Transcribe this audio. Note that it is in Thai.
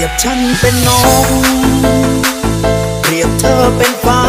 รียบฉันเป็นน้อง เปรียบเธอเป็นฟ้า